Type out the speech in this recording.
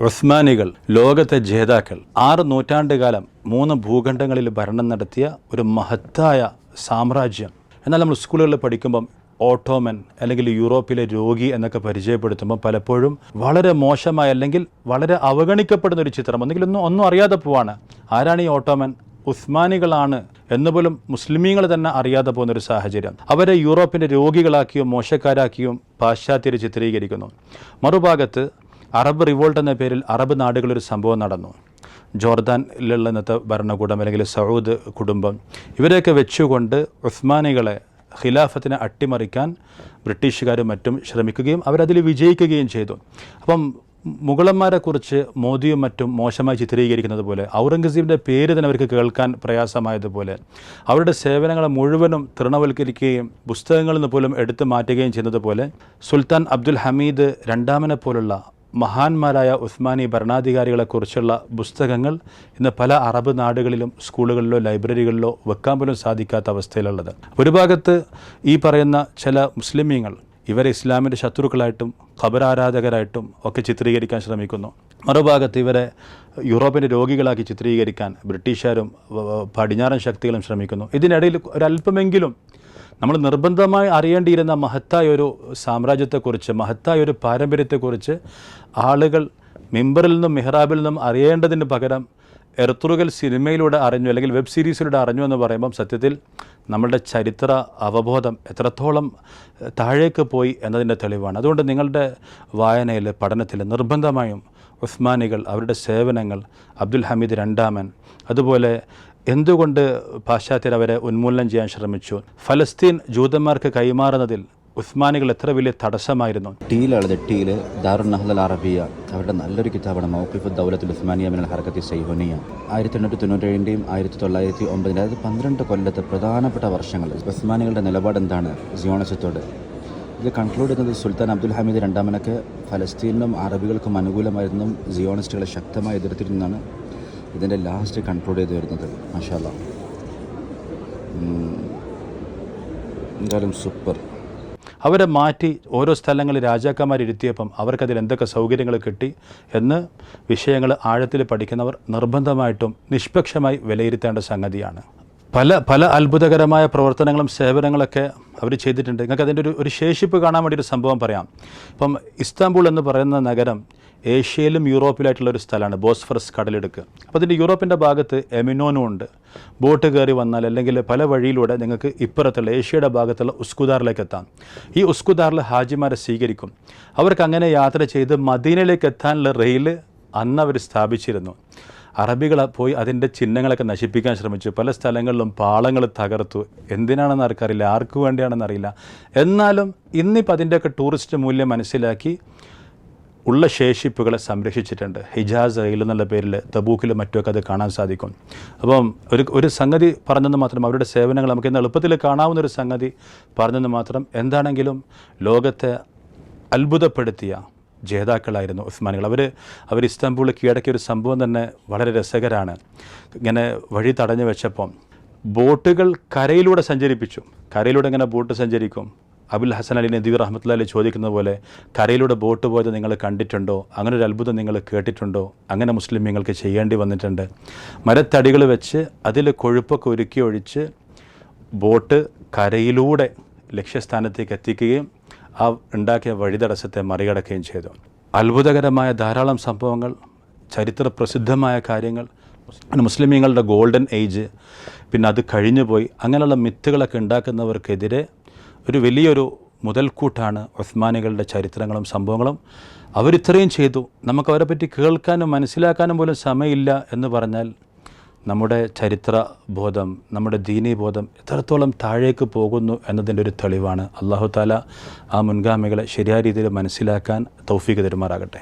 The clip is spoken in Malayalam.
ഉസ്മാനികൾ ലോകത്തെ ജേതാക്കൾ ആറ് നൂറ്റാണ്ടുകാലം മൂന്ന് ഭൂഖണ്ഡങ്ങളിൽ ഭരണം നടത്തിയ ഒരു മഹത്തായ സാമ്രാജ്യം. എന്നാൽ നമ്മൾ സ്കൂളുകളിൽ പഠിക്കുമ്പം ഓട്ടോമൻ അല്ലെങ്കിൽ യൂറോപ്പിലെ രോഗി എന്നൊക്കെ പരിചയപ്പെടുത്തുമ്പോൾ പലപ്പോഴും വളരെ മോശമായ അല്ലെങ്കിൽ വളരെ അവഗണിക്കപ്പെടുന്ന ഒരു ചിത്രം. ഒന്നുകിൽ ഒന്നും ഒന്നും അറിയാതെ പോവാണ്. ആരാണ് ഈ ഓട്ടോമൻ? ഉസ്മാനികളാണ് എന്നുപോലും മുസ്ലിമീങ്ങൾ തന്നെ അറിയാതെ പോകുന്ന ഒരു സാഹചര്യം. അവരെ യൂറോപ്പിന്റെ രോഗികളാക്കിയും മോശക്കാരാക്കിയും പാശ്ചാത്യർ ചിത്രീകരിക്കുന്നു. മറുഭാഗത്ത് അറബ് റിവോൾട്ട് എന്ന പേരിൽ അറബ് നാടുകളിൽ ഒരു സംഭവം നടന്നു. ജോർദാനിലുള്ള ഇന്നത്തെ ഭരണകൂടം അല്ലെങ്കിൽ സൗദ് കുടുംബം. ഇവരെയൊക്കെ വെച്ചുകൊണ്ട് ഉസ്മാനികളെ ഖിലാഫത്തിനെ അട്ടിമറിക്കാൻ ബ്രിട്ടീഷുകാരും മറ്റും ശ്രമിക്കുകയും അവരതിൽ വിജയിക്കുകയും ചെയ്തു. അപ്പം മുഗളന്മാരെക്കുറിച്ച് മോദിയും മറ്റും മോശമായി ചിത്രീകരിക്കുന്നത് പോലെ ഔറംഗസീബിന്റെ പേര് തന്നെ അവർക്ക് കേൾക്കാൻ പ്രയാസമായതുപോലെ അവരുടെ സേവനങ്ങളെ മുഴുവനും തൃണവൽക്കരിക്കുകയും പുസ്തകങ്ങളിൽ നിന്ന് പോലും എടുത്തു മാറ്റുകയും ചെയ്യുന്നത് പോലെ സുൽത്താൻ അബ്ദുൽ ഹമീദ് രണ്ടാമനെ പോലുള്ള മഹാന്മാരായ ഉസ്മാനി ഭരണാധികാരികളെക്കുറിച്ചുള്ള പുസ്തകങ്ങൾ ഇന്ന് പല അറബ് നാടുകളിലും സ്കൂളുകളിലോ ലൈബ്രറികളിലോ വെക്കാൻ പോലും സാധിക്കാത്ത അവസ്ഥയിലുള്ളത്. ഒരു ഭാഗത്ത് ഈ പറയുന്ന ചില മുസ്ലിമീങ്ങൾ ഇവരെ ഇസ്ലാമിന്റെ ശത്രുക്കളായിട്ടും ഖബരാരാധകരായിട്ടും ഒക്കെ ചിത്രീകരിക്കാൻ ശ്രമിക്കുന്നു. മറുഭാഗത്ത് ഇവരെ യൂറോപ്പിന്റെ രോഗികളാക്കി ചിത്രീകരിക്കാൻ ബ്രിട്ടീഷുകാരും പടിഞ്ഞാറൻ ശക്തികളും ശ്രമിക്കുന്നു. ഇതിനിടയിൽ ഒരല്പമെങ്കിലും നമ്മൾ നിർബന്ധമായി അറിയേണ്ടിയിരുന്ന മഹത്തായ ഒരു സാമ്രാജ്യത്തെക്കുറിച്ച് മഹത്തായ ഒരു പാരമ്പര്യത്തെക്കുറിച്ച് ആളുകൾ മിമ്പറിൽ നിന്നും മെഹ്റാബിൽ നിന്നും അറിയേണ്ടതിന് പകരം എർത്തുറുകൽ സിനിമയിലൂടെ അറിഞ്ഞു അല്ലെങ്കിൽ വെബ് സീരീസിലൂടെ അറിഞ്ഞു എന്ന് പറയുമ്പം സത്യത്തിൽ നമ്മളുടെ ചരിത്ര അവബോധം എത്രത്തോളം താഴേക്ക് പോയി എന്നതിന്റെ തെളിവാണ്. അതുകൊണ്ട് നിങ്ങളുടെ വായനയിൽ പഠനത്തിൽ നിർബന്ധമായും ഉസ്മാനികൾ അവരുടെ സേവനങ്ങൾ അബ്ദുൽ ഹമീദ് രണ്ടാമൻ. അതുപോലെ എന്തുകൊണ്ട് പാശ്ചാത്യർ അവരെ ഉന്മൂലനം ചെയ്യാൻ ശ്രമിച്ചു? ഫലസ്തീൻ ജൂതന്മാർക്ക് കൈമാറുന്നതിൽ ഉസ്മാനികൾ എത്ര വലിയ തടസ്സമായിരുന്നു? ടീലാണ് ടീൽ ദാറുൽ നഹ്ലൽ അറബിയ അവരുടെ നല്ലൊരു കിതാബാണ് മൗക്കിഫ് ദൗലത്തുൽ ഉസ്മാനിയ മിനൽ ഹർക്കത്തി സൈഹുനിയ. ആയിരത്തി എണ്ണൂറ്റി തൊണ്ണൂറ്റേഴിന്റെയും ആയിരത്തി തൊള്ളായിരത്തി ഒമ്പതിന്റെ അതായത് പന്ത്രണ്ട് കൊല്ലത്തെ പ്രധാനപ്പെട്ട വർഷങ്ങൾ. ഉസ്മാനികളുടെ നിലപാട് എന്താണ് സിയോണസത്തോട്. ഇത് കൺക്ലൂഡ് ചെയ്യുന്നത് സുൽത്താൻ അബ്ദുൽ ഹമീദ് രണ്ടാമനൊക്കെ ഫലസ്തീനിലും അറബികൾക്കും അനുകൂലമായിരുന്നും സിയോണിസ്റ്റുകളെ ശക്തമായി എതിർത്തിരുന്നാണ് ഇതിന്റെ ലാസ്റ്റ് കൺക്ലൂഡ് ചെയ്ത് വരുന്നത്. മാഷാല്ല എന്തായാലും സൂപ്പർ അവരെ മാറ്റി ഓരോ സ്ഥലങ്ങളിൽ രാജാക്കന്മാർ ഇരുത്തിയപ്പം അവർക്കതിൽ എന്തൊക്കെ സൗകര്യങ്ങൾ കിട്ടി എന്ന് വിഷയങ്ങൾ ആഴത്തിൽ പഠിക്കുന്നവർ നിർബന്ധമായിട്ടും നിഷ്പക്ഷമായി വിലയിരുത്തേണ്ട സംഗതിയാണ്. പല പല അത്ഭുതകരമായ പ്രവർത്തനങ്ങളും സേവനങ്ങളൊക്കെ അവർ ചെയ്തിട്ടുണ്ട്. നിങ്ങൾക്ക് അതിന്റെ ഒരു ഒരു ശേഷിപ്പ് കാണാൻ വേണ്ടി ഒരു സംഭവം പറയാം. ഇപ്പം ഇസ്താംബുൾ എന്ന് പറയുന്ന നഗരം ഏഷ്യയിലും യൂറോപ്പിലായിട്ടുള്ള ഒരു സ്ഥലമാണ് ബോസ്ഫറസ് കടലെടുക്ക്. അപ്പോൾ അതിന്റെ യൂറോപ്പിന്റെ ഭാഗത്ത് എമിനോനും ഉണ്ട്. ബോട്ട് കയറി വന്നാൽ അല്ലെങ്കിൽ പല വഴിയിലൂടെ നിങ്ങൾക്ക് ഇപ്പുറത്തുള്ള ഏഷ്യയുടെ ഭാഗത്തുള്ള ഉസ്കുദാറിലേക്ക് എത്താം. ഈ ഉസ്കുദാറിൽ ഹാജിമാരെ സ്വീകരിക്കും. അവർക്ക് അങ്ങനെ യാത്ര ചെയ്ത് മദീനയിലേക്ക് എത്താനുള്ള റെയിൽ അന്ന് അവർ സ്ഥാപിച്ചിരുന്നു. അറബികൾ പോയി അതിന്റെ ചിഹ്നങ്ങളൊക്കെ നശിപ്പിക്കാൻ ശ്രമിച്ചു. പല സ്ഥലങ്ങളിലും പാളങ്ങൾ തകർത്തു. എന്തിനാണെന്ന് ആർക്കറിയില്ല. ആർക്ക് വേണ്ടിയാണെന്ന് അറിയില്ല. എന്നാലും ഇന്നിപ്പോൾ അതിന്റെയൊക്കെ ടൂറിസ്റ്റ് മൂല്യം മനസ്സിലാക്കി ഉള്ള ശേഷിപ്പുകളെ സംരക്ഷിച്ചിട്ടുണ്ട്. ഹിജാസ് റെയിൽ എന്നുള്ള പേരിൽ തബൂക്കിൽ മറ്റുമൊക്കെ അത് കാണാൻ സാധിക്കും. അപ്പം ഒരു ഒരു സംഗതി പറഞ്ഞെന്ന് മാത്രം അവരുടെ സേവനങ്ങൾ നമുക്ക് ഇന്ന് എളുപ്പത്തിൽ കാണാവുന്ന ഒരു സംഗതി പറഞ്ഞെന്ന് മാത്രം എന്താണെങ്കിലും ലോകത്തെ അത്ഭുതപ്പെടുത്തിയ ജേതാക്കളായിരുന്നു ഉസ്മാനികൾ. അവർ അവർ ഇസ്താംബൂളിൽ കീഴടക്കിയ ഒരു സംഭവം തന്നെ വളരെ രസകരമാണ് ഇങ്ങനെ വഴി തടഞ്ഞു വെച്ചപ്പം ബോട്ടുകൾ കരയിലൂടെ സഞ്ചരിപ്പിച്ചു. കരയിലൂടെ ഇങ്ങനെ ബോട്ട് സഞ്ചരിക്കും? അബുൽ ഹസൻ അലി നദീർ റഹ്മത്തുള്ള അലി ചോദിക്കുന്ന പോലെ കരയിലൂടെ ബോട്ട് പോയത് നിങ്ങൾ കണ്ടിട്ടുണ്ടോ? അങ്ങനെ ഒരു അത്ഭുതം നിങ്ങൾ കേട്ടിട്ടുണ്ടോ? അങ്ങനെ മുസ്ലിം നിങ്ങൾക്ക് ചെയ്യേണ്ടി വന്നിട്ടുണ്ട്. മരത്തടികൾ വെച്ച് അതിൽ കൊഴുപ്പൊക്കെ ഒരുക്കി ഒഴിച്ച് ബോട്ട് കരയിലൂടെ ലക്ഷ്യസ്ഥാനത്തേക്ക് എത്തിക്കുകയും ആ ഉണ്ടാക്കിയ വഴിതടസ്സത്തെ മറികടക്കുകയും ചെയ്തു. അത്ഭുതകരമായ ധാരാളം സംഭവങ്ങൾ ചരിത്ര പ്രസിദ്ധമായ കാര്യങ്ങൾ മുസ്ലിമീങ്ങളുടെ ഗോൾഡൻ ഏജ് പിന്നെ അത് കഴിഞ്ഞുപോയി. അങ്ങനെയുള്ള മിത്തുകളൊക്കെ ഉണ്ടാക്കുന്നവർക്കെതിരെ ഒരു വലിയൊരു മുതൽക്കൂട്ടാണ് ഉസ്മാനികളുടെ ചരിത്രങ്ങളും സംഭവങ്ങളും. അവരിത്രയും ചെയ്തു. നമുക്ക് അവരെപ്പറ്റി പറ്റി കേൾക്കാനും മനസ്സിലാക്കാനും പോലും സമയമില്ല എന്ന് പറഞ്ഞാൽ നമ്മുടെ ചരിത്ര ബോധം നമ്മുടെ ദീനീ ബോധം എത്രത്തോളം താഴേക്ക് പോകുന്നു എന്നതിന്റെ ഒരു തെളിവാണ്. അള്ളാഹു താല ആ മുൻഗാമികളെ ശരിയായ രീതിയിൽ മനസ്സിലാക്കാൻ തൗഫീക്ക് തരുമാറാകട്ടെ.